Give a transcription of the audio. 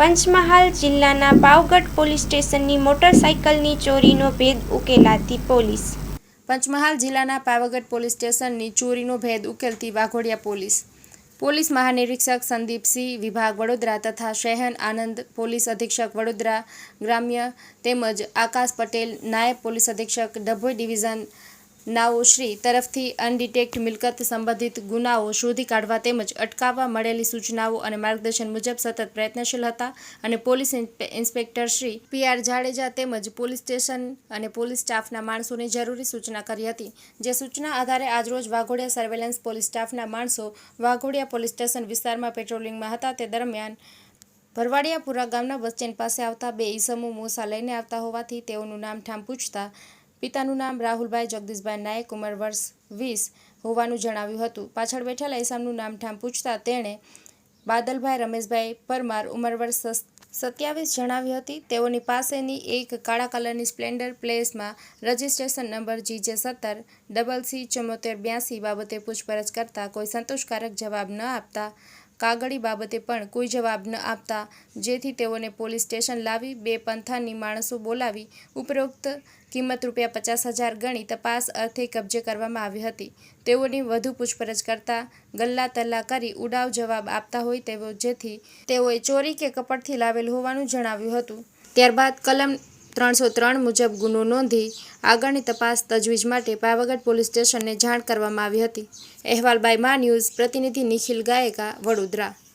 પંચમહાલ જિલ્લાના પાવગઢ પોલીસ સ્ટેશનની મોટરસાયકલની ચોરીનો ભેદ ઉકેલાતી પોલીસ. પંચમહાલ જિલ્લાના પાવાગઢ પોલીસ સ્ટેશનની ચોરીનો ભેદ ઉકેલતી વાઘોડિયા પોલીસ. પોલીસ મહાનિરીક્ષક સંદીપસિંહ વિભાગ વડોદરા તથા શહેન આનંદ પોલીસ અધિક્ષક વડોદરા ગ્રામ્ય તેમજ આકાશ પટેલ નાયબ પોલીસ અધિક્ષક ડભોઈ ડિવિઝન નાઓશ્રી તરફથી અનડિટેક્ટ મિલકત સંબંધિત ગુનાઓ શોધી કાઢવા તેમજ અટકાવવા મળેલી સૂચનાઓ અને માર્ગદર્શન મુજબ સતત પ્રયત્નશીલ હતા અને police inspector Shri P R Jadeja તેમજ પોલીસ સ્ટેશન અને પોલીસ સ્ટાફના માણસોને જરૂરી સૂચના કરી હતી. જે સૂચના આધારે આજરોજ વાઘોડિયા સર્વેલન્સ પોલીસ સ્ટાફના માણસો વાઘોડિયા પોલીસ સ્ટેશન વિસ્તારમાં પેટ્રોલિંગમાં હતા. તે દરમિયાન ભરવાડિયાપુરા ગામના બસ સ્ટેન્ડ પાસે આવતા બે ઈસમો મોસા લઈને આવતા હોવાથી તેઓનું નામ ઠામ પૂછતા પિતાનું નામ રાહુલભાઈ જગદીશભાઈ નાયક, ઉંમર વર્ષ વીસ હોવાનું જણાવ્યું હતું. પાછળ બેઠેલા ઈસમનું નામ ઠામ પૂછતા તેણે બાદલભાઈ રમેશભાઈ પરમાર, ઉંમર વર્ષ સત્યાવીસ જણાવી હતી. તેઓની પાસેની એક કાળા કલરની સ્પ્લેન્ડર પ્લેસમાં રજિસ્ટ્રેશન નંબર જીજે સત્તર, ડબલ સી ચુમ્મોતેર બ્યાસી બાબતે પૂછપરછ કરતા કોઈ સંતોષકારક જવાબ ન આપતા કાગળી બાબતે પણ કોઈ જવાબ ન આપતા, જેથી તેઓને પોલીસ સ્ટેશન લાવી બે પંથાની માણસો બોલાવી ઉપરોક્ત કિંમત રૂપિયા પચાસ હજાર ગણી તપાસ અર્થે કબજે કરવામાં આવી હતી. તેઓની વધુ પૂછપરછ કરતા ગલ્લા તલ્લા કરી ઉડાવ જવાબ આપતા હોય તેવો જેથી તેઓએ ચોરી કે કપટથી લાવેલ હોવાનું જણાવ્યું હતું. ત્યારબાદ કલમ ત્રણસો ત્રણ મુજબ ગુનો નોંધી આગળની તપાસ તજવીજ માટે પાવાગઢ પોલીસ સ્ટેશનને જાણ કરવામાં આવી હતી. અહેવાલ બાય મા ન્યૂઝ પ્રતિનિધિ નિખિલ ગાયકા, વડોદરા.